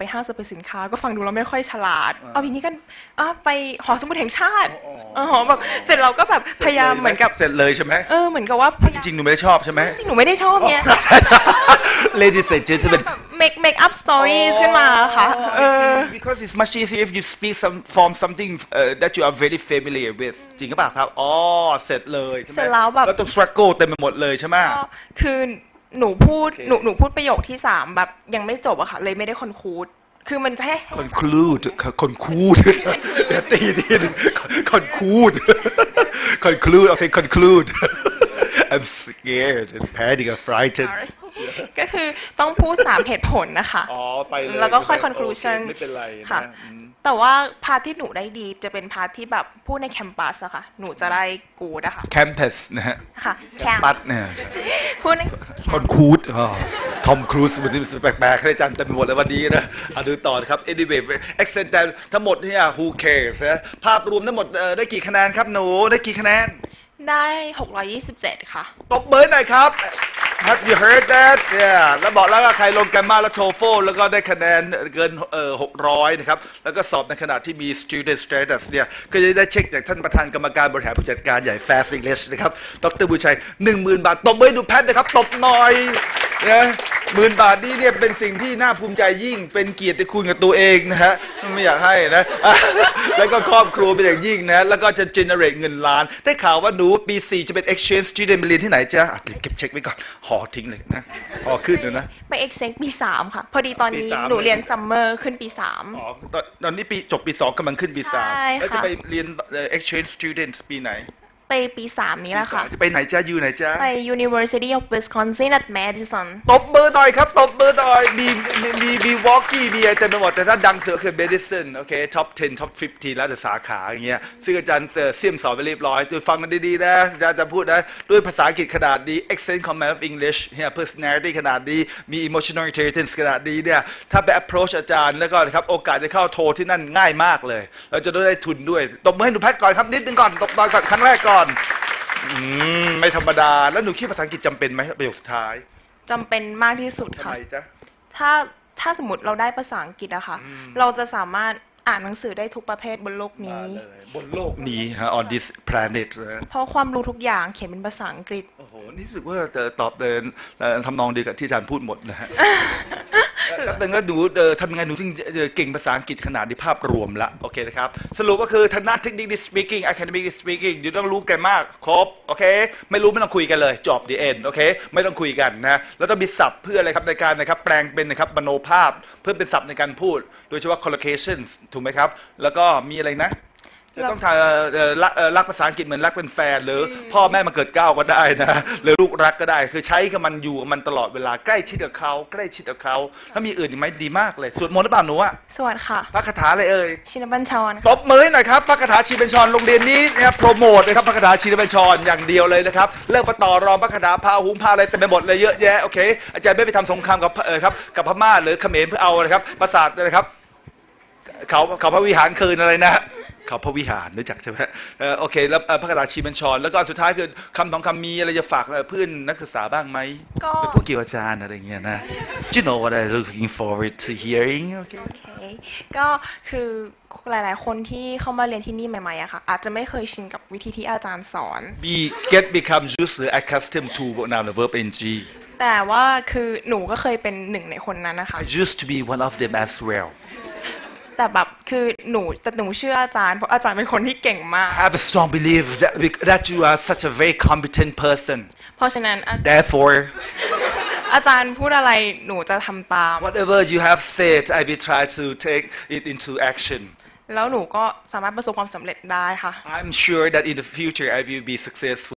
ไปห้างสรรพสินค้าก็ฟังดูแล้วไม่ค่อยฉลาด เอาทีนี้กันอะไปหอสมุดแห่งชาติอ๋ออ๋อแบบเสร็จเราก็แบบพยายามเหมือนกับเสร็จเลยใช่ไหมเออเหมือนกับว่าพยายามจริงๆหนูไม่ได้ชอบใช่ไหมจริงๆหนูไม่ได้ชอบเนี่ย Ladies and gentlemen แบบ make make up stories ขึ้นมาค่ะเออ because it's much easier if you speak some from something uh, that you are very familiar with จริงหรือเปล่าครับอ๋อเสร็จเลยใช่ไหมเสร็จแล้วแบบแล้วต้อง struggle เต็มไปหมดเลยใช่ไหมก็คือ หนูพูดโอเคหนู หนูพูดประโยคที่สามแบบ ยังไม่จบอะค่ะ เลยไม่ได้คอนคูด คือมันจะให้ conclude conclude เดี๋ยวตีทีหนึง conclude conclude เอา say conclude I'm scared and panic and frightened ก็คือต้องพูดสามเหตุผลนะคะ อ๋อ ไปเลยแล้วก็ค่อยโ conclusion ไม่เป็นไรนะค่ะ อืม แต่ว่าพาร์ทที่หนูได้ดีจะเป็นพาร์ทที่แบบพูดในแคมปัสอะค่ะ หนูจะได้กูดอะค่ะ campus นะฮะค่ะแคมปัดเนี่ยพูดในคอนคูดทอมครูซมันจะแปลกๆให้อาจารย์เต็มไปหมดเลยวันนี้นะเอาดูต่อนะครับ anyway accent แต่ทั้งหมดเนี่ย who cares นะภาพรวมทั้งหมดเอ่อได้กี่คะแนนครับหนูได้กี่คะแนน ได้ 627 ค่ะตบมือหน่อยครับ Have you heard that yeah แล้วบอกแล้วว่าใครลงกันมาแล้วโทโฟแล้วก็ได้คะแนนเกินเอ่อ600 นะครับ แล้วก็สอบในขณะที่มี student status เนี่ย ก็จะได้เช็คจากท่านประธานกรรมการบริหารผู้จัดการใหญ่ Fast English นะครับ ดรบุญชัย 10,000 บาท ตบมือดูแพทนะครับ ตบหน่อยนะ หมื่นบาทนี่เนี่ยเป็นสิ่งที่น่าภูมิใจยิ่ง เป็นเกียรติคุณกับตัวเองนะฮะไม่อยากให้นะ แล้วก็ครอบครัวเป็นอย่างยิ่งนะ แล้วก็จะ generate เงินล้าน ได้ข่าวว่าหนูปี 4 จะเป็น exchange student ไปเรียนที่ไหนจ๊ะอะเก็บเช็คไว้ก่อนห่อทิ้งเลยนะห่อขึ้นเลยนะ ไปเอ็กเซกปี 3 ค่ะ พอดีตอนนี้ปีสาม หนูเลยเรียนซัมเมอร์ขึ้นปีอ๋อตอนตอนนี้ปีจบปี 2กำลังขึ้นปี ใช่3 แล้วจะค่ะ ไปเรียนเอ่อ exchange student ปีไหน3 ไปปี3นี้แหละค่ะจะไปไหนจ๊ะอยู่ไหนจ๊ะไป University of Wisconsin at Madison ตบมือหน่อยครับ ตบมือหน่อย มีมีมีมีวอลกี้มีอะไรเต็มไปหมด แต่ถ้าดังเสือคือ medicine โอเค top 10 top 15แล้วแต่สาขาอย่างเงี้ย ซึ่งอาจารย์เอ่อเสี่ยมสอนไปเรียบร้อยดูฟังกันดีๆนะอาจารย์จะพูดนะ ด้วยภาษาอังกฤษขนาดนี้ accent command of English เนี่ย personality ขนาดนี้มี emotional intelligence ขนาดนี้เนี่ย ถ้าไป approach อาจารย์แล้วก็นะครับ โอกาสจะเข้าโทรที่นั่นง่ายมากเลย เราจะได้ทุนด้วย ตบมือให้หนูแพทย์ก่อนครับนิดนึงก่อน ตบต่อยก่อนครั้งแรกก่อนอืมไม่ธรรมดา แล้วหนูคิดภาษาอังกฤษจำเป็นไหมประโยคสุดท้ายจำเป็นมากที่สุดทำค่ะ ไมจ๊ะ ถ้าถ้าสมมติเราได้ภาษาอังกฤษอะค่ะ อืม เราจะสามารถอ่านหนังสือได้ทุกประเภทบนโลกนี้มาเลยบนโลกนี้ฮะ on this planet นะเพราะความรู้ทุกอย่างเขียนเป็นภาษาอังกฤษ โอ้โห นี่รู้สึกว่าจะตอบเดินเอ่อทำนองเดียวกับที่อาจารย์พูดหมดนะฮะ แล้วแต่ก็หนูเอ่อทำยังไงหนูถึงเก่งภาษาอังกฤษขนาดในภาพรวมละโอเคนะครับ สรุปก็คือทางด้าน technical speaking academic speaking อยู่ต้องรู้กันมากครบโอเค ไม่รู้ไม่ต้องคุยกันเลยจบ the end โอเคไม่ต้องคุยกันนะแล้วต้องมีศัพท์เพื่ออะไรครับในการนะครับแปลงเป็นนะครับมโนภาพเพื่อเป็นศัพท์ในการพูด โดยเฉพาะ collocations ถูกไหมครับ แล้วก็มีอะไรนะ จะต้องทำเอ่อเอ่อรักเอ่อรักภาษาอังกฤษเหมือนรักเป็นแฟน หรืออพ่อแม่มาเกิดเกล้าก็ได้นะหรือลูกรักก็ได้ คือใช้กับมันอยู่กับมันตลอดเวลาใกล้ชิดกับเขาใกล้ชิดกับเขาแล้วมีอื่นอีกไหมดีมากเลยสวดมนต์หรือเปล่าหนูอะสวัสดีค่ะ พระคาถาอะไรเอ่ย ชินบัญชรตบมือให้หน่อยครับพระคาถาชีบัญชรโรงเรียนนี้นะครับโปรโมทนะครับพระคาถาชีบัญชรอย่างเดียวเลยนะครับเลิกมาต่อรองพระคาถาพาหุงพาอะไรเต็มไปหมดเลยเยอะแยะโอเคอาจารย์ไม่ไปทำสงครามกับเออครับกับพม่าหรือเขมรเพื่อเอานะครับปราสาทนะครับเขาเขาพระวิหารคืนอะไรนะ เขาพระวิหารรู้จักใช่ไหมเออโอเค แล้วเอ่อพระกระดาษชีบัญชร แล้วก็อันสุดท้ายคือคำทองคำมีอะไรจะฝากเอ่อเพื่อนนักศึกษาบ้างไหมก็หรือผู้เกี่ยวอาจารย์อะไรอย่างเงี้ยนะ Do you know what I'm looking forward to hearing okay โอเคก็คือหลาย ๆ คนที่เข้ามาเรียนที่นี่ใหม่ ๆอะค่ะ อาจจะไม่เคยชินกับวิธีที่อาจารย์สอน be get become used to accustomed to noun the verb ing แต่ว่าคือหนูก็เคยเป็นหนึ่งในคนนั้นนะคะ I used to be one of them as well แต่แบบคือหนูแต่หนูเชื่ออาจารย์เพราะอาจารย์เป็นคนที่เก่งมาก I have a strong belief that that you are such a very competent person เพราะฉะนั้นอา therefore อาจารย์พูดอะไรหนูจะทำตาม whatever you have said I will try to take it into action แล้วหนูก็สามารถประสบความสำเร็จได้ค่ะ I'm sure that in the future I will be successful